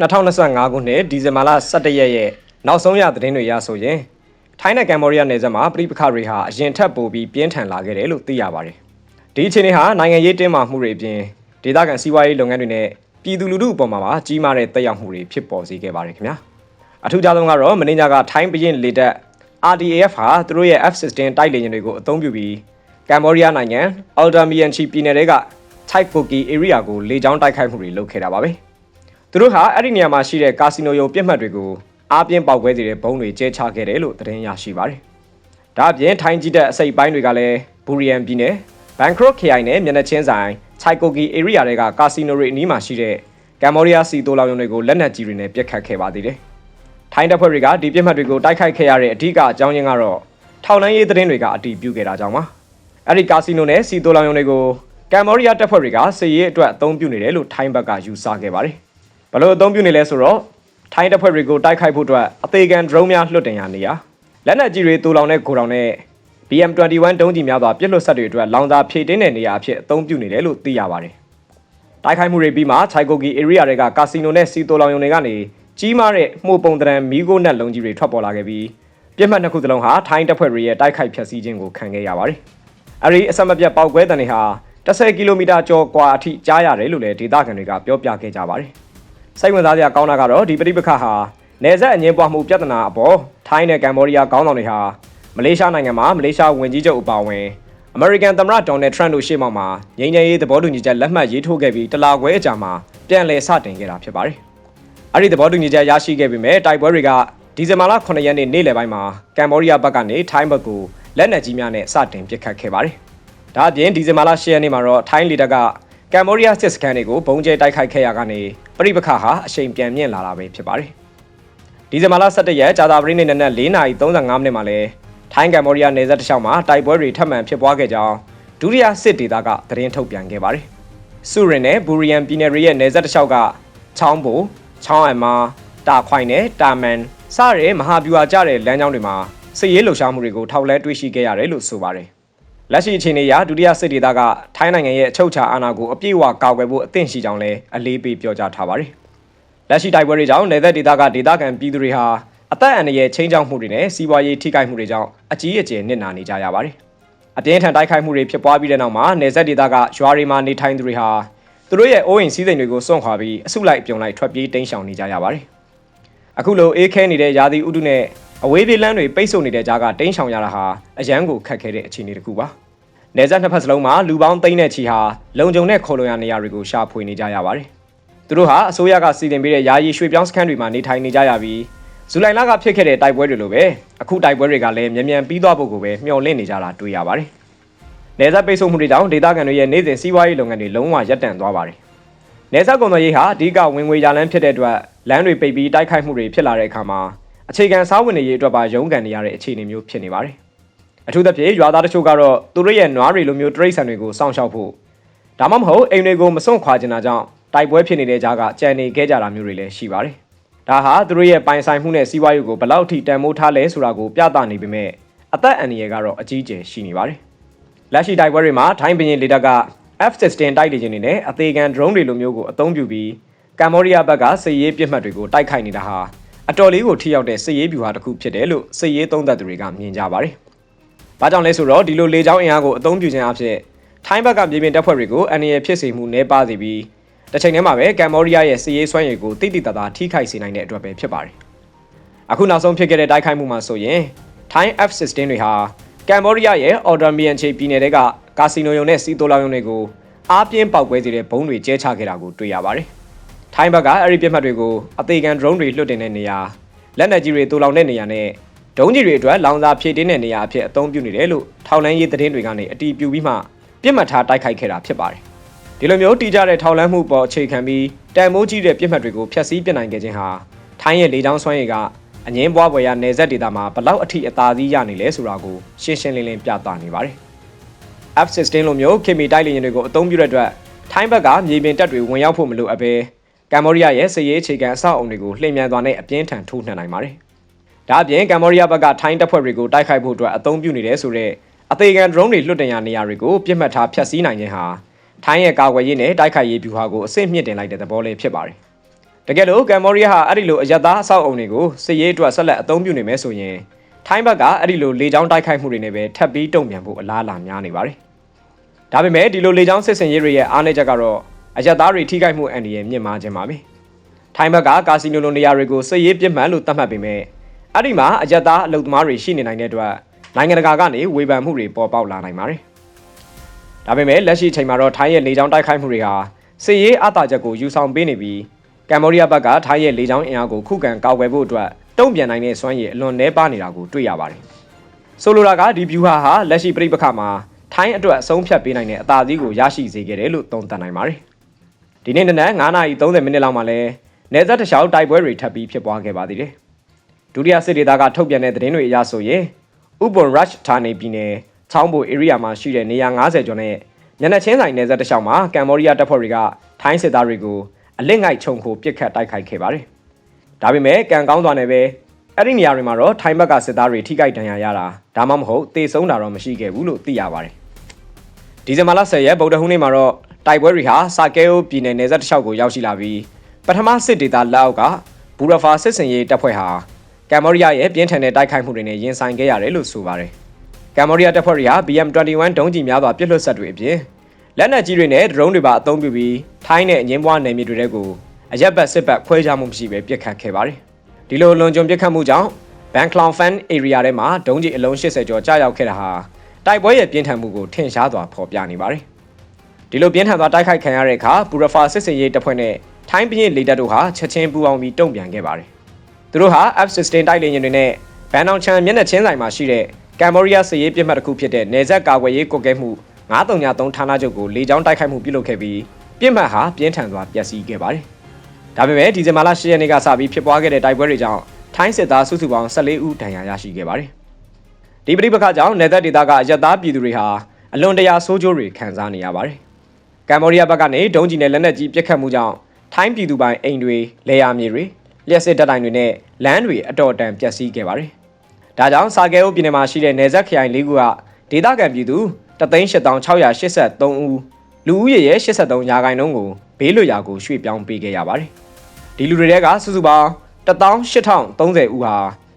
2025ခုနှစ်ဒီဇင်ဘာလ17ရက်ရဲ့နောက်ဆုံးရသတင်းတွေရဆိုရင်ထိုင်းနဲ့ကမ္ဘောဒီးယားနယ်စပ်မှာပြည်ပခါတွေဟာအရင်ထက်ပိုပြီးပြင်းထန်လာခဲ့တယ်လို့သိရပါတယ်။ဒီအခြေအနေဟာနိုင်ငံရေးတင်းမာမှုတွေအပြင်ဒေသခံစီးပွားရေးလုပ်ငန်းတွေနဲ့ပြည်သူလူထုအပေါ်မှာပါကြီးမားတဲ့တက်ရောက်မှုတွေဖြစ်ပေါ်စေခဲ့ပါတယ်ခင်ဗျာ။အထူးခြားဆုံးကတော့မင်းညာကထိုင်းပြည်လေတပ် RDAF ဟာသူတို့ရဲ့ F-16 တိုက်လေယာဉ်တွေကိုအသုံးပြုပြီးကမ္ဘောဒီးယားနိုင်ငံ Aldermianchi ပြည်နယ်တွေက Thaikoki area ကိုလေကြောင်းတိုက်ခိုက်မှုတွေလုပ်ခဲ့တာပါပဲ။ သူတို့ဟာအဲ့ဒီနေရာမှာရှိတဲ့ကာစီနိုရုံပြစ်မှတ်တွေကိုအားပြင်းပေါက်ကွဲစေတဲ့ဘုံတွေကျဲချခဲ့တယ်လို့သတင်းရရှိပါတယ်။ဒါအပြင်ထိုင်းကြီးတဲ့အစိပ်ပိုင်းတွေကလည်းဘူရီယန်ပြည်နယ်ဘန်ခရိုခရိုင်နဲ့မျက်နှာချင်းဆိုင် Thaikoki area တွေကကာစီနိုတွေအနီးမှာရှိတဲ့ကမ္ဘောဒီးယားစီတိုလောင်ရုံတွေကိုလက်နက်ကြီးတွေနဲ့ပစ်ခတ်ခဲ့ပါသေးတယ်။ထိုင်းတပ်ဖွဲ့တွေကဒီပြစ်မှတ်တွေကိုတိုက်ခိုက်ခဲ့ရတဲ့အဓိကအကြောင်းရင်းကတော့ထောက်လန်းရေးသတင်းတွေကအတည်ပြုခဲ့တာကြောင့်ပါ။အဲ့ဒီကာစီနိုနဲ့စီတိုလောင်ရုံတွေကိုကမ္ဘောဒီးယားတပ်ဖွဲ့တွေကစစ်ရေးအတွက်အသုံးပြုနေတယ်လို့ထိုင်းဘက်ကယူဆခဲ့ပါတယ်။ ဘလို့အသုံးပြုနေလဲဆိုတော့ထိုင်းတပ်ဖွဲ့တွေကိုတိုက်ခိုက်ဖို့အတွက်အသေးခံ drone များလွှတ်တင်ရနေရလက်နက်ကြီးတွေတူလောင်တဲ့ဂိုတောင်နဲ့ BM21 တုံးကြီးများစွာပြစ်လွတ်ဆက်တွေအတွက်လောင်စာဖြည့်တင်းတဲ့နေရာအဖြစ်အသုံးပြုနေတယ်လို့သိရပါတယ်။တိုက်ခိုက်မှုတွေပြီးမှ Thaikoki area တွေကကာစီနိုနဲ့စီတိုလောင်ရုံတွေကနေကြီးမားတဲ့မှုပုံတရံမီးကိုနက်လုံးကြီးတွေထွက်ပေါ်လာခဲ့ပြီးပြစ်မှတ်နှစ်ခုသလုံးဟာထိုင်းတပ်ဖွဲ့တွေရဲ့တိုက်ခိုက်ဖျက်ဆီးခြင်းကိုခံခဲ့ရပါတယ်။အဲဒီအဆက်မပြတ်ပောက်ကွဲတဲ့နေဟာ10ကီလိုမီတာကျော်กว่าအထိကြားရတယ်လို့လည်းဒေသခံတွေကပြောပြခဲ့ကြပါတယ်။ စိတ်ဝင်စားစရာကောင်းတာကတော့ဒီပဋိပက္ခဟာနေဆက်အငင်းပွားမှုပြဿနာအပေါ်ထိုင်းနဲ့ကမ္ဘောဒီးယားခေါင်းဆောင်တွေဟာမလေးရှားနိုင်ငံမှာမလေးရှားဝန်ကြီးချုပ်အပါအဝင်အမေရိကန်သမ္မတဒေါ်နယ်ထရန့်တို့ရှေ့မှောက်မှာငြိမ်းချမ်းရေးသဘောတူညီချက်လက်မှတ်ရေးထိုးခဲ့ပြီးတလာခွဲအကြာမှာပြန်လည်စတင်ခဲ့တာဖြစ်ပါတယ်။အဲ့ဒီသဘောတူညီချက်ရရှိခဲ့ပြီးမြဲတိုက်ပွဲတွေကဒီဇင်ဘာလ9ရက်နေ့နေ့လယ်ပိုင်းမှာကမ္ဘောဒီးယားဘက်ကနေထိုင်းဘက်ကိုလက်နက်ကြီးများနဲ့စတင်ပစ်ခတ်ခဲ့ပါတယ်။ဒါအပြင်ဒီဇင်ဘာလ10ရက်နေ့မှာတော့ထိုင်းလေတပ်က ကမ္ဘောဒီးယားစစ်စခန်းတွေကိုဘုံကျဲတိုက်ခိုက်ခဲ့ရကနေပြိပခါဟာအရှိန်ပြန်မြင့်လာတာပဲဖြစ်ပါတယ်။ဒီဇင်ဘာလ17ရက်ကြာသပတေးနေ့နနက်4:35မိနစ်မှာလဲထိုင်းကမ္ဘောဒီးယားနယ်စပ်တစ်လျှောက်မှာတိုက်ပွဲတွေထပ်မံဖြစ်ပွားခဲ့ကြောင်းဒုတိယစစ်ဒေသကသတင်းထုတ်ပြန်ခဲ့ပါတယ်။စုရင်နဲ့ဘူရီယန်ပြည်နယ်ရဲ့နယ်စပ်တစ်လျှောက်ကချောင်းဘူချောင်းအမာတာခွိုင်နဲ့တာမန်စတဲ့မဟာဗျူဟာကျတဲ့လမ်းကြောင်းတွေမှာစစ်ရေးလှုပ်ရှားမှုတွေကိုထောက်လဲတွေ့ရှိခဲ့ရတယ်လို့ဆိုပါတယ်။ လက်ရှိအခြေအနေအရဒုတိယစစ်ဒေသကထိုင်းနိုင်ငံရဲ့အချုပ်အခြာအာဏာကိုအပြည့်အဝကာကွယ်ဖို့အသင့်ရှိကြောင်းလည်းအလေးပေးပြောကြားထားပါတယ်။လက်ရှိတိုက်ပွဲတွေကြောင့်နယ်သက်ဒေသကဒေသခံပြည်သူတွေဟာအသက်အန္တရာယ်ချင်းချောက်မှုတွေနဲ့စီးပွားရေးထိခိုက်မှုတွေကြောင့်အကြီးအကျယ်နစ်နာနေကြရပါတယ်။အပြင်းထန်တိုက်ခိုက်မှုတွေဖြစ်ပွားပြီးတဲ့နောက်မှာနယ်သက်ဒေသကရွာတွေမှာနေထိုင်သူတွေဟာသူတို့ရဲ့အိုးအိမ်စည်းစိမ်တွေကိုစွန့်ခွာပြီးအစုလိုက်ပြုံလိုက်ထွက်ပြေးတိမ်းရှောင်နေကြရပါတယ်။အခုလိုအေးခဲနေတဲ့ရာသီဥတုနဲ့ အဝေးပြေးလမ်းတွေပိတ်ဆို့နေတဲ့ကြားကတိမ်းရှောင်ရတာဟာအရန်ကိုခက်ခဲတဲ့အခြေအနေတစ်ခုပါ။နယ်စပ်နှစ်ဖက်စလုံးမှာလူပေါင်းသိန်းနဲ့ချီဟာလုံခြုံတဲ့ခေါ်လုံရနေရာတွေကိုရှာဖွေနေကြရပါတယ်။သူတို့ဟာအစိုးရကစီစဉ်ပေးတဲ့ယာယီရွှေ့ပြောင်းစခန်းတွေမှာနေထိုင်နေကြရပြီးဇူလိုင်လကဖြစ်ခဲ့တဲ့တိုက်ပွဲတွေလိုပဲအခုတိုက်ပွဲတွေကလည်းမြန်မြန်ပြီးသွားဖို့ကိုပဲမျှော်လင့်နေကြတာတွေ့ရပါတယ်။နေဆက်ပိတ်ဆို့မှုတွေကြောင့်ဒေသခံတွေရဲ့နေ့စဉ်စီးပွားရေးလုပ်ငန်းတွေလုံးဝရပ်တန့်သွားပါတယ်။နေဆက်ကုန်သွယ်ရေးဟာအဓိကဝင်ငွေရလန်းဖြစ်တဲ့အတွက်လမ်းတွေပိတ်ပြီးတိုက်ခိုက်မှုတွေဖြစ်လာတဲ့အခါမှာ အခြေခံစားဝင်နေရေးအတွက်ပါရုန်းကန်နေရတဲ့အခြေအနေမျိုးဖြစ်နေပါတယ်။အထူးသဖြင့်ရွာသားတချို့ကတော့သူတို့ရဲ့နွားတွေလိုမျိုးတရိတ်ဆန်တွေကိုစောင့်ရှောက်ဖို့ဒါမှမဟုတ်အိမ်တွေကိုမစွန့်ခွာကျင်တာကြောင့်တိုက်ပွဲဖြစ်နေတဲ့ကြားကကြံနေခဲ့ကြတာမျိုးတွေလည်းရှိပါတယ်။ဒါဟာသူတို့ရဲ့ပိုင်ဆိုင်မှုနဲ့စီးပွားရေးကိုဘယ်လောက်ထိတန်ဖိုးထားလဲဆိုတာကိုပြသနေပေမဲ့အသက်အန္တရာယ်ကတော့အကြီးအကျယ်ရှိနေပါတယ်။လက်ရှိတိုက်ပွဲတွေမှာထိုင်းဘရင်လေတပ်က F-16 တိုက်လေယာဉ်တွေနဲ့အသေးခံ drone တွေလိုမျိုးကိုအသုံးပြုပြီးကမ္ဘောဒီးယားဘက်ကစစ်ရေးပြစ်မှတ်တွေကိုတိုက်ခိုက်နေတာဟာ အတော်လေးကိုထိရောက်တဲ့စစ်ရေးဗျူဟာတစ်ခုဖြစ်တယ်လို့စစ်ရေးသုံးသပ်သူတွေကမြင်ကြပါတယ်။ဘာကြောင့်လဲဆိုတော့ဒီလိုလေကြောင်းအင်အားကိုအသုံးပြုခြင်းအဖြစ်ထိုင်းဘက်ကမြေပြင်တပ်ဖွဲ့တွေကိုအန္တရာယ်ဖြစ်စေမှုနှဲပါစေပြီးတစ်ချိန်တည်းမှာပဲကမ္ဘောဒီးယားရဲ့စစ်ရေးစွမ်းရည်ကိုတိတိတသားထိခိုက်စေနိုင်တဲ့အတွက်ပဲဖြစ်ပါတယ်။အခုနောက်ဆုံးဖြစ်ခဲ့တဲ့တိုက်ခိုက်မှုမှာဆိုရင်ထိုင်း F-16 တွေဟာကမ္ဘောဒီးယားရဲ့ Order-Mian-che ပြည်နယ်ကကာစီနိုယုံနဲ့စီတိုလာယုံတွေကိုအားပြင်းပေါက်ကွဲစေတဲ့ဘုံတွေကျဲချခဲ့တာကိုတွေ့ရပါတယ်။ ထိုင်းဘက်ကအဲ့ဒီပြစ်မှတ်တွေကိုအသေးခံ drone တွေလွှတ်တင်တဲ့နေရာလက်နက်ကြီးတွေတူလောင်တဲ့နေရာနဲ့ဒုံးကြီးတွေအတွက်လောင်စာဖြည့်တင်းတဲ့နေရာအဖြစ်အသုံးပြုနေတယ်လို့ထောက်လန်းရေးသတင်းတွေကနေအတီးပြူပြီးမှပြစ်မှတ်ထားတိုက်ခိုက်ခဲ့တာဖြစ်ပါတယ်။ဒီလိုမျိုးတီးကြတဲ့ထောက်လန်းမှုပေါ်အခြေခံပြီးတန်မိုးကြီးတဲ့ပြစ်မှတ်တွေကိုဖျက်ဆီးပစ်နိုင်ခဲ့ခြင်းဟာထိုင်းရဲ့လေကြောင်းစွမ်းရည်ကအငင်းပွားပွဲရနယ်စပ်ဒေသမှာဘလောက်အထိအသာစီးရနေလဲဆိုတာကိုရှင်းရှင်းလင်းလင်းပြသနေပါတယ်။ F-16 လိုမျိုးခင်မီတိုက်လေယာဉ်တွေကိုအသုံးပြုတဲ့အတွက်ထိုင်းဘက်ကမြေပြင်တပ်တွေဝင်ရောက်ဖို့မလိုအပ်ဘဲ ကမ္ဘောဒီးယားရဲ့စစ်ရေးအခြေခံအဆောက်အုံတွေကိုလှည့်မြန်သွားတဲ့အပြင်းထန်ထိုးနှံနိုင်ပါတယ်။ဒါအပြင်ကမ္ဘောဒီးယားဘက်ကထိုင်းတပ်ဖွဲ့တွေကိုတိုက်ခိုက်ဖို့အတွက်အသုံးပြုနေတယ်ဆိုတဲ့အသေးခံ drone တွေလွှတ်တင်ရနေရာတွေကိုပြစ်မှတ်ထားဖျက်ဆီးနိုင်ခြင်းဟာထိုင်းရဲ့ကာကွယ်ရေးနဲ့တိုက်ခိုက်ရေးဗျူဟာကိုအဆင့်မြင့်တင်လိုက်တဲ့သဘောလေးဖြစ်ပါတယ်။တကယ်လို့ကမ်ဘောဒီးယားဟာအဲ့ဒီလိုအယက်သားအဆောက်အုံတွေကိုစစ်ရေးအတွက်ဆက်လက်အသုံးပြုနေမယ်ဆိုရင်ထိုင်းဘက်ကအဲ့ဒီလိုလေကြောင်းတိုက်ခိုက်မှုတွေနဲ့ပဲထပ်ပြီးတုံ့ပြန်ဖို့အလားအလာများနေပါတယ်။ဒါပေမဲ့ဒီလိုလေကြောင်းစစ်စင်ရေးတွေရဲ့အားနည်းချက်ကတော့ အယက်သားတွေထိခိုက်မှုအန္တရာယ်မြင့်မားခြင်းပါပဲ။ထိုင်းဘက်ကကာစီနိုလိုနေရာတွေကိုစစ်ရေးပြစ်မှတ်လို့သတ်မှတ်ပေမဲ့အဲ့ဒီမှာအယက်သားအလုပ်သမားတွေရှိနေနိုင်တဲ့အတွက်နိုင်ငံတကာကနေဝေဖန်မှုတွေပေါ်ပေါက်လာနိုင်ပါတယ်။ဒါပေမဲ့လက်ရှိအချိန်မှာတော့ထိုင်းရဲ့လေကြောင်းတိုက်ခိုက်မှုတွေဟာစစ်ရေးအသာချက်ကိုယူဆောင်ပေးနေပြီးကမ်ဘောဒီးယားဘက်ကထိုင်းရဲ့လေကြောင်းအင်အားကိုခုခံကာကွယ်ဖို့အတွက်တုံ့ပြန်နိုင်တဲ့စွမ်းရည်အလွန်နှဲပါနေတာကိုတွေ့ရပါတယ်။ဆိုလိုတာကဒီဗျူဟာဟာလက်ရှိပြိပခါမှာထိုင်းအတွက်အဆုံးဖြတ်ပေးနိုင်တဲ့အသာစီးကိုရရှိစေခဲ့တယ်လို့သုံးသပ်နိုင်ပါတယ်။ ဒီနေ့နနက်9:30မိနစ်လောက်မှာလဲနေသက်တခြားတိုက်ပွဲတွေထပ်ပြီးဖြစ်ပွားခဲ့ပါသေးတယ်။ဒုတိယစစ်ဒေသကထုတ်ပြန်တဲ့သတင်းတွေအရဆိုရင်ဥပွန်ရတ်ဌာနေပြည်နယ်ချောင်းဘို area မှာရှိတဲ့နေရာ90ကျော်နဲ့ညနေချင်းဆိုင်နယ်စပ်တစ်လျှောက်မှာကမ်ဘောဒီးယားတပ်ဖွဲ့တွေကထိုင်းစစ်သားတွေကိုအလစ်ငိုက်ခြုံခိုပစ်ခတ်တိုက်ခိုက်ခဲ့ပါတယ်။ဒါပေမဲ့ကံကောင်းစွာနဲ့ပဲအဲ့ဒီနေရာတွေမှာတော့ထိုင်းဘက်ကစစ်သားတွေထိခိုက်ဒဏ်ရာရတာဒါမှမဟုတ်တေဆုံးတာတော့မရှိခဲ့ဘူးလို့သိရပါတယ်။ဒီဇင်ဘာလ10ရက်ဗုဒ္ဓဟူးနေ့မှာတော့ တိုက်ပွဲတွေဟာစာကဲအိုပြည်နယ်နယ်စပ်တစ်လျှောက်ကိုရောက်ရှိလာပြီးပထမစစ်ဒေသလက်အောက်ကဘူရဖာစစ်စင်ရေးတပ်ဖွဲ့ဟာကမ်ဘောဒီးယားရဲ့ပြင်းထန်တဲ့တိုက်ခိုက်မှုတွေနဲ့ရင်ဆိုင်ခဲ့ရတယ်လို့ဆိုပါတယ်။ကမ်ဘောဒီးယားတပ်ဖွဲ့တွေဟာ BM21 ဒုံးကျည်များစွာပစ်လွှတ်ဆက်တွေအပြင်လက်နက်ကြီးတွေနဲ့ဒရုန်းတွေပါအသုံးပြုပြီးထိုင်းနဲ့အငင်းပွားနယ်မြေတွေတဲကိုအရက်ဘတ်စစ်ဘတ်ခွဲခြားမှုမရှိပဲပြစ်ခတ်ခဲ့ပါတယ်။ဒီလိုလွန်ကျွံပြစ်ခတ်မှုကြောင့်ဘန်ကလောင်ဖန် area ထဲမှာဒုံးကျည်အလုံး80ကျော်ကြာရောက်ခဲ့တာဟာတိုက်ပွဲရဲ့ပြင်းထန်မှုကိုထင်ရှားစွာဖော်ပြနေပါတယ်။ ဒီလိုပြင်းထန်စွာတိုက်ခိုက်ခံရတဲ့အခါဘူရဖာစစ်စင်ရေးတပ်ဖွဲ့နဲ့ထိုင်းပြည်လေတပ်တို့ဟာချက်ချင်းပူးပေါင်းပြီးတုံ့ပြန်ခဲ့ပါတယ်။သူတို့ဟာ F-16 တိုက်လေယာဉ်တွေနဲ့ဘန်အောင်ချန်မျက်နှာချင်းဆိုင်မှာရှိတဲ့ကမ်ဘောဒီးယားစစ်ရေးပြစ်မှတ်တစ်ခုဖြစ်တဲ့နေဆက်ကာကွယ်ရေးကွက်ကဲမှု933ဌာနချုပ်ကိုလေကြောင်းတိုက်ခိုက်မှုပြုလုပ်ခဲ့ပြီးပြစ်မှတ်ဟာပြင်းထန်စွာပျက်စီးခဲ့ပါတယ်။ဒါပေမဲ့ဒီဇင်ဘာလ10ရက်နေ့ကစပြီးဖြစ်ပွားခဲ့တဲ့တိုက်ပွဲတွေကြောင့်ထိုင်းစစ်သားစုစုပေါင်း14ဦးဒဏ်ရာရရှိခဲ့ပါတယ်။ဒီပဋိပက္ခကြောင့်နေသက်ဒေသကအရက်သားပြည်သူတွေဟာအလွန်တရာဆိုးကျိုးတွေခံစားနေရပါတယ်။ ကမ်ဘောဒီးယားဘက်ကနေဒုံးကျည်နဲ့လက်နက်ကြီးပစ်ခတ်မှုကြောင့်ထိုင်းပြည်သူပိုင်အိမ်တွေလေယာမြေတွေလျှက်စစ်တပ်တိုင်းတွေနဲ့လမ်းတွေအတော်အတန်ပျက်စီးခဲ့ပါတယ်။ဒါကြောင့်စာကဲအိုပြည်နယ်မှာရှိတဲ့နေဆက်ခရိုင်၄ခုကဒေသခံပြည်သူ38683ဦးလူဦးရေရဲ့83ရာခိုင်နှုန်းကိုဘေးလွတ်ရာကိုရွှေ့ပြောင်းပေးခဲ့ရပါတယ်။ဒီလူတွေထဲကစုစုပေါင်း18030ဦးဟာ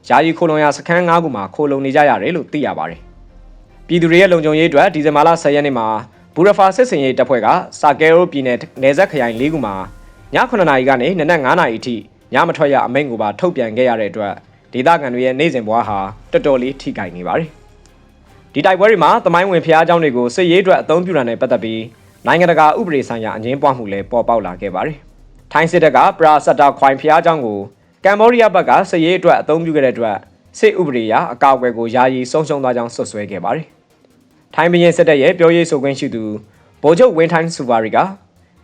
ယာယီခိုလုံရစခန်း9ခုမှာခိုလုံနေကြရတယ်လို့သိရပါတယ်။ပြည်သူတွေရဲ့လုံခြုံရေးအတွက်ဒီဇင်ဘာလ10ရက်နေ့မှာ ဘူရဖာစစ်စင်ရေးတပ်ဖွဲ့ကစာကဲရိုပြည်နယ်နယ်စပ်ခရိုင်၄ခုမှာည9နာရီကနေနနက်9နာရီအထိညမထွက်ရအမိန့်ကိုပါထုတ်ပြန်ခဲ့ရတဲ့အတွက်ဒေသခံတွေရဲ့နေစဉ်ဘဝဟာတော်တော်လေးထိခိုက်နေပါတယ်။ဒီတိုက်ပွဲတွေမှာသမိုင်းဝင်ဖျားเจ้าတွေကိုစစ်ရေးအတွက်အသုံးပြုတာနဲ့ပတ်သက်ပြီးနိုင်ငံတကာဥပဒေဆိုင်ရာအငင်းပွားမှုလည်းပေါ်ပေါက်လာခဲ့ပါတယ်။ထိုင်းစစ်တပ်ကပရာစတာခွိုင်ဖျားเจ้าကိုကမ်ဘောဒီးယားဘက်ကစစ်ရေးအတွက်အသုံးပြုခဲ့တဲ့အတွက်စစ်ဥပဒေအရအကောက်အကွယ်ကိုယာယီဆုံးရှုံးသွားကြောင်းဆွဆွဲခဲ့ပါတယ်။ ထိုင်းဘရင်စစ်တပ်ရဲ့ပြောရေးဆိုခွင့်ရှိသူဗိုလ်ချုပ်ဝင်းထိုင်းစူပါရီက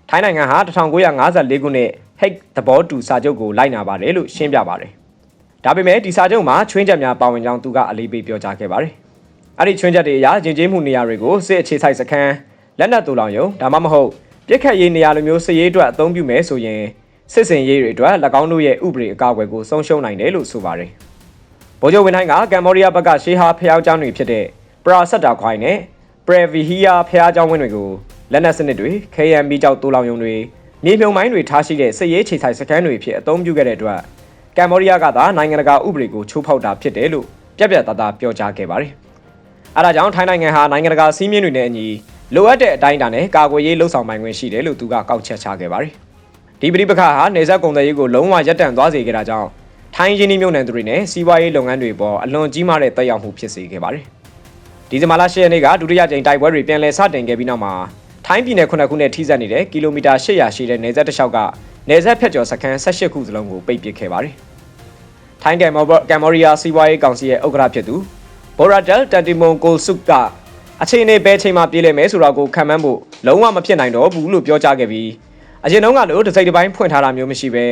ထိုင်းနိုင်ငံဟာ1954ခုနှစ်ဟိတ်သဘောတူစာချုပ်ကိုလိုက်နာပါတယ်လို့ရှင်းပြပါတယ်။ဒါပေမဲ့ဒီစာချုပ်မှာချွင်းချက်များပါဝင်ကြောင်းသူကအလေးပေးပြောကြားခဲ့ပါတယ်။အဲ့ဒီချွင်းချက်တွေအရယဉ်ကျေးမှုနေရာတွေကိုစစ်အခြေစိုက်စခန်းလက်နက်တူလောင်ယုံဒါမှမဟုတ်ပြစ်ခတ်ရေးနေရာလိုမျိုးစစ်ရေးအတွက်အသုံးပြုမယ်ဆိုရင်စစ်စင်ရေးတွေအတွက်၎င်းတို့ရဲ့ဥပဒေအကာအကွယ်ကိုဆုံးရှုံးနိုင်တယ်လို့ဆိုပါတယ်။ဗိုလ်ချုပ်ဝင်းထိုင်းကကမ်ဘောဒီးယားဘက်ကရှေးဟာဖျောက်ကျောင်းတွေဖြစ်တဲ့ပ ရာဆက်တာခွိုင်းနဲ့ပရဗီဟီယာဖျားကျောင်းဝင်းတွေကိုလက်နက်စနစ်တွေ KMB ကြောက်တူလောင်ယုံတွေမြေမြုံမိုင်းတွေထားရှိတဲ့စစ်ရေးခြေဆိုင်စခန်းတွေဖြစ်အသုံးပြုခဲ့တဲ့အတွက်ကမ်ဘောဒီးယားကသာနိုင်ငံတကာဥပဒေကိုချိုးဖောက်တာဖြစ်တယ်လို့ပြက်ပြက်သားသားပြောကြားခဲ့ပါတယ်။အဲဒါကြောင့်ထိုင်းနိုင်ငံဟာနိုင်ငံတကာစည်းမျဉ်းတွေနဲ့အညီလိုအပ်တဲ့အတိုင်းအတာနဲ့ကာကွယ်ရေးလှုပ်ဆောင်ပိုင်ခွင့်ရှိတယ်လို့သူကကောက်ချက်ချခဲ့ပါတယ်။ဒီပဋိပက္ခဟာနေဆက်ကုန်သွယ်ရေးကိုလုံးဝရပ်တန့်သွားစေခဲ့တာကြောင့်ထိုင်းရင်းနှီးမြှုပ်နှံသူတွေနဲ့စီးပွားရေးလုပ်ငန်းတွေပေါ်အလွန်ကြီးမားတဲ့သက်ရောက်မှုဖြစ်စေခဲ့ပါတယ်။ ဒီဇင်ဘာလ10ရက်နေ့ကဒုတိယကြိမ်တိုက်ပွဲတွေပြန်လည်စတင်ခဲ့ပြီးနောက်မှာထိုင်းပြည်နယ်ခုနှစ်ခုနဲ့ထိစပ်နေတဲ့ကီလိုမီတာ800ရှိတဲ့နယ်စပ်တစ်လျှောက်ကနေဆက်ဖြတ်ကျော်စခန်း18ခုစလုံးကိုပိတ်ပစ်ခဲ့ပါတယ်။ထိုင်းကမ်မောကမ်မောရီးယားစီးပွားရေးကောင်စီရဲ့ဥက္ကဋ္ဌဖြစ်သူဘော်ရာဒယ်တန်တီမွန်ကိုဆုကအချိန်နဲ့ဘယ်ချိန်မှပြေးလဲမယ်ဆိုတာကိုခံမှန်းဖို့လုံးဝမဖြစ်နိုင်တော့ဘူးလို့ပြောကြားခဲ့ပြီးအရင်တုန်းကလိုတစ်စိတ်တစ်ပိုင်းဖွင့်ထားတာမျိုးမရှိဘဲ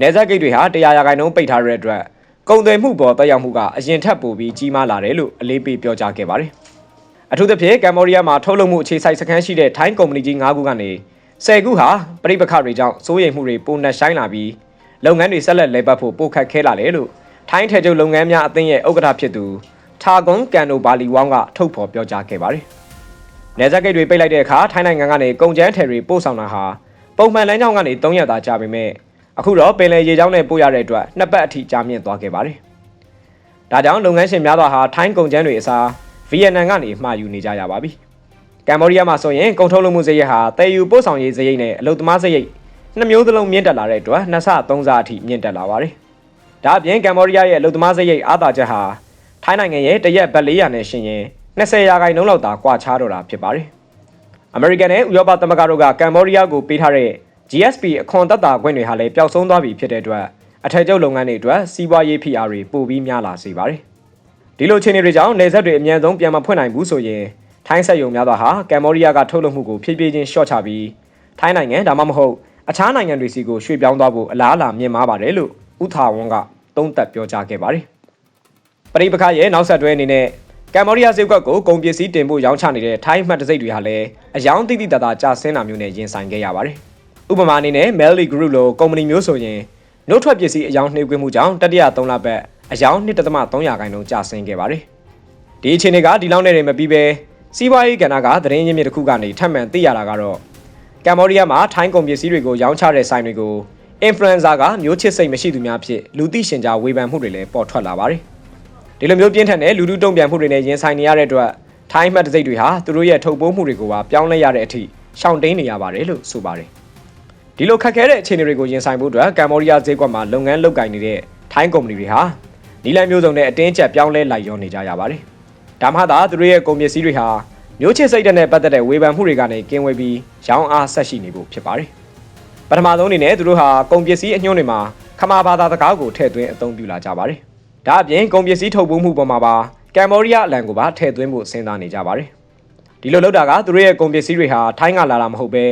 နေဆက်ဂိတ်တွေဟာတရားရာခိုင်နှုန်းပိတ်ထားတဲ့အတွက် ကုန်သွယ်မှုပေါ်တက်ရောက်မှုကအရင်ထက်ပိုပြီးကြီးမားလာတယ်လို့အလေးပေးပြောကြားခဲ့ပါတယ်။အထူးသဖြင့်ကမ်ဘောဒီးယားမှာထုတ်လုပ်မှုအခြေစိုက်စခန်းရှိတဲ့ထိုင်းကုမ္ပဏီကြီး၅ခုကနေ10ခုဟာပြိပခါတွေကြောင့်စိုးရိမ်မှုတွေပိုနှက်ဆိုင်လာပြီးလုပ်ငန်းတွေဆက်လက်လည်ပတ်ဖို့ပိုခက်ခဲလာတယ်လို့ထိုင်းထေချုပ်လုပ်ငန်းများအသင်းရဲ့ဥက္ကဋ္ဌဖြစ်သူထာဂွန်ကန်နိုဘာလီဝေါင်းကထုတ်ဖော်ပြောကြားခဲ့ပါတယ်။နယ်စပ်ဂိတ်တွေပိတ်လိုက်တဲ့အခါထိုင်းနိုင်ငံကနေကုန်ကျန်းထည်တွေပို့ဆောင်တာဟာပုံမှန်လမ်းကြောင်းကနေ3ရက်သာကြာပေမဲ့ အခုတော့ပင်လယ်ရေကြောင်းနဲ့ပို့ရတဲ့အတွက်နှစ်ပတ်အထိကြာမြင့်သွားခဲ့ပါတယ်။ဒါကြောင့်လုပ်ငန်းရှင်များစွာဟာထိုင်းကုန်ကျန်းတွေအစားဗီယက်နမ်ကနေမှာယူနေကြရပါပြီ။ကမ်ဘောဒီးယားမှာဆိုရင်ကုန်ထုတ်လုပ်မှုစရိတ်ဟာတည်ယူပို့ဆောင်ရေးစရိတ်နဲ့အလုပ်သမားစရိတ်နှစ်မျိုးသလုံးမြင့်တက်လာတဲ့အတွက်နှစ်ဆသုံးဆအထိမြင့်တက်လာပါတယ်။ဒါအပြင်ကမ်ဘောဒီးယားရဲ့အလုပ်သမားစရိတ်အားသာချက်ဟာထိုင်းနိုင်ငံရဲ့တရက်ဘတ်400နဲ့ရှင်ရင်20ရာခိုင်နှုန်းလောက်သာကွာခြားတော့တာဖြစ်ပါတယ်။အမေရိကန်နဲ့ဥရောပသမဂ္ဂတို့ကကမ်ဘောဒီးယားကိုပေးထားတဲ့ GSP အခွန်သက်သာခွင့်တွေဟာလည်းပျောက်ဆုံးသွားပြီဖြစ်တဲ့အတွက်အထက်ကျုပ်လုပ်ငန်းတွေအတွက်စီးပွားရေးဖိအားတွေပိုပြီးများလာစေပါတယ်။ဒီလိုအခြေအနေတွေကြောင့်နေဆက်တွေအများဆုံးပြန်မဖွင့်နိုင်ဘူးဆိုရင်ထိုင်းဆက်ယုံများစွာဟာကမ်ဘောဒီးယားကထုတ်လုပ်မှုကိုဖြည်းဖြည်းချင်းရှော့ချပြီးထိုင်းနိုင်ငံဒါမှမဟုတ်အခြားနိုင်ငံတွေစီကိုရွှေ့ပြောင်းသွားဖို့အလားအလာမြင်မာပါတယ်လို့ဥထာဝန်းကသုံးသပ်ပြောကြားခဲ့ပါတယ်။ပရိပခရဲ့နောက်ဆက်တွဲအနေနဲ့ကမ်ဘောဒီးယားဈေးကွက်ကိုကုန်ပစ္စည်းတင်ဖို့ရောင်းချနေတဲ့ထိုင်းမှတ်တစိတ်တွေဟာလည်းအယောင်တိတိတသာကျဆင်းတာမျိုးနဲ့ရင်ဆိုင်ခဲ့ရပါတယ်။ ဥပမာအနေနဲ့ Melly Group လိုကုမ္ပဏီမျိုးဆိုရင်နှုတ်ထွက်ပစ္စည်းအယောင်နှိပ်ကွင်းမှုကြောင့်တတိယ3လပတ်အယောင်1.3ရာခိုင်နှုန်းကျဆင်းခဲ့ပါတယ်။ဒီအခြေအနေကဒီလောက်နဲ့တည်းမပြီးပဲစီးပွားရေးကဏ္ဍကသတင်းရင်းမြစ်တစ်ခုကနေထပ်မံသိရတာကတော့ကမ်ဘောဒီးယားမှာထိုင်းကုန်ပစ္စည်းတွေကိုရောင်းချတဲ့ဆိုင်တွေကို influencer ကမျိုးချစ်စိတ်မရှိသူများဖြစ်လူသိရှင်ကြားဝေဖန်မှုတွေလည်းပေါ်ထွက်လာပါတယ်။ဒီလိုမျိုးပြင်းထန်တဲ့လူလူတုံ့ပြန်မှုတွေနဲ့ရင်ဆိုင်နေရတဲ့အတွက်ထိုင်းမှတ်တစိတ်တွေဟာသူတို့ရဲ့ထုတ်ပိုးမှုတွေကိုပါပြောင်းလဲရတဲ့အထိရှောင်တိန်နေရပါတယ်လို့ဆိုပါတယ်။ ဒီလိုခက်ခဲတဲ့အခြေအနေတွေကိုရင်ဆိုင်ဖို့အတွက်ကမ်ဘောဒီးယားဈေးကွက်မှာလုပ်ငန်းလုပ်ကိုင်နေတဲ့ထိုင်းကုမ္ပဏီတွေဟာနီလန်မျိုးစုံနဲ့အတင်းကျပ်ပြောင်းလဲလိုက်ရောနေကြရပါတယ်။ဒါမှသာသူတို့ရဲ့ကုန်ပစ္စည်းတွေဟာမျိုးချစ်စိတ်ဓာတ်နဲ့ပတ်သက်တဲ့ဝေဖန်မှုတွေကနေကင်းဝေးပြီးရောင်းအားဆက်ရှိနေဖို့ဖြစ်ပါတယ်။ပထမဆုံးအနေနဲ့သူတို့ဟာကုန်ပစ္စည်းအညွှန်းတွေမှာခမာဘာသာစကားကိုထည့်သွင်းအသုံးပြုလာကြပါတယ်။ဒါအပြင်ကုန်ပစ္စည်းထုတ်ပိုးမှုပေါ်မှာပါကမ်ဘောဒီးယားအလံကိုပါထည့်သွင်းဖို့စဉ်းစားနေကြပါတယ်။ဒီလိုလုပ်တာကသူတို့ရဲ့ကုန်ပစ္စည်းတွေဟာထိုင်းကလာတာမဟုတ်ပဲ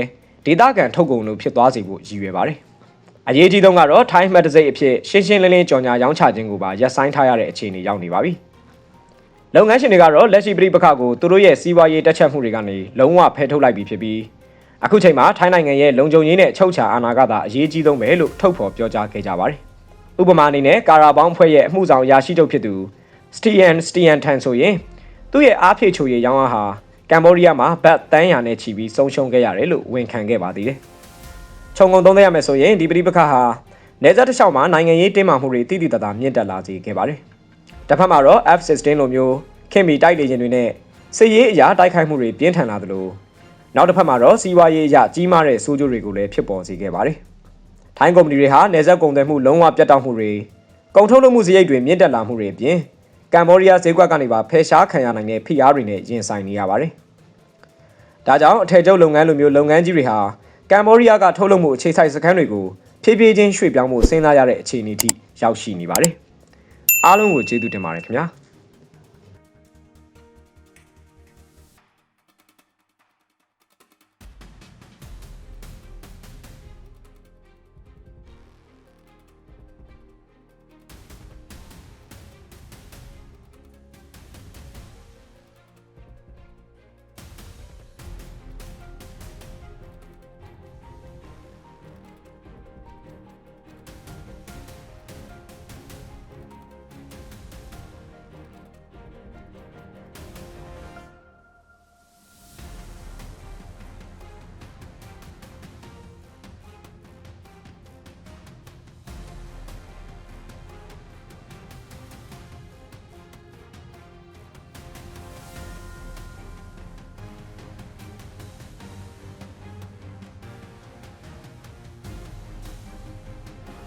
ဒေသခံထုတ်ကုန်လို့ဖြစ်သွားစေဖို့ရည်ရွယ်ပါတယ်။အရေးကြီးဆုံးကတော့ထိုင်းမှတ်တစိတ်အဖြစ်ရှင်းရှင်းလင်းလင်းကြော်ညာရောင်းချခြင်းကိုပါရပ်ဆိုင်းထားရတဲ့အခြေအနေရောက်နေပါပြီ။လုပ်ငန်းရှင်တွေကတော့လက်ရှိပြည်ပခကိုသူတို့ရဲ့စီးပွားရေးတက်ချက်မှုတွေကနေလုံးဝဖယ်ထုတ်လိုက်ပြီးဖြစ်ပြီးအခုချိန်မှာထိုင်းနိုင်ငံရဲ့လုံခြုံရေးနဲ့အချုပ်အခြာအာဏာကသာအရေးကြီးဆုံးပဲလို့ထုတ်ဖော်ပြောကြားခဲ့ကြပါတယ်။ဥပမာအနေနဲ့ကာရာဘောင်းဖွဲ့ရဲ့အမှုဆောင်ရာရှိချုပ်ဖြစ်သူစတီယန်စတီယန်ထန်ဆိုရင်သူ့ရဲ့အားဖြည့်ချိုရည်ရောင်းအားဟာ ကမ်ဘောဒီးယားမှာဘတ်တန်းရာနဲ့ချီပြီးဆုံးရှုံးခဲ့ရတယ်လို့ဝန်ခံခဲ့ပါသေးတယ်။ခြုံငုံသုံးသပ်ရမယ်ဆိုရင်ဒီပဋိပက္ခဟာနေဆက်တစ်လျှောက်မှာနိုင်ငံရေးတင်းမာမှုတွေတိတိတသာမြင့်တက်လာစေခဲ့ပါတယ်။တစ်ဖက်မှာတော့ F16 လိုမျိုးခင်မီတိုက်လေယာဉ်တွေနဲ့စစ်ရေးအရာတိုက်ခိုက်မှုတွေပြင်းထန်လာသလိုနောက်တစ်ဖက်မှာတော့စီးပွားရေးအရာကြီးမားတဲ့ဆိုးကျိုးတွေကိုလည်းဖြစ်ပေါ်စေခဲ့ပါတယ်။ထိုင်းကုမ္ပဏီတွေဟာနေဆက်ကုန်သွယ်မှုလုံးဝပြတ်တောက်မှုတွေကုန်ထုတ်လုပ်မှုစရိတ်တွေမြင့်တက်လာမှုတွေအပြင် ကမ်ဘောဒီးယားဈေးကွက်ကနေပါဖယ်ရှားခံရနိုင်တဲ့ဖိအားတွေနဲ့ရင်ဆိုင်နေရပါတယ်။ဒါကြောင့်အထည်ချုပ်လုပ်ငန်းလိုမျိုးလုပ်ငန်းကြီးတွေဟာကမ်ဘောဒီးယားကထုတ်လုပ်မှုအခြေစိုက်စခန်းတွေကိုဖြည်းဖြည်းချင်းရွှေ့ပြောင်းမှုစဉ်းစားရတဲ့အခြေအနေထိရောက်ရှိနေပါတယ်။အားလုံးကိုကျေးဇူးတင်ပါတယ်ခင်ဗျာ။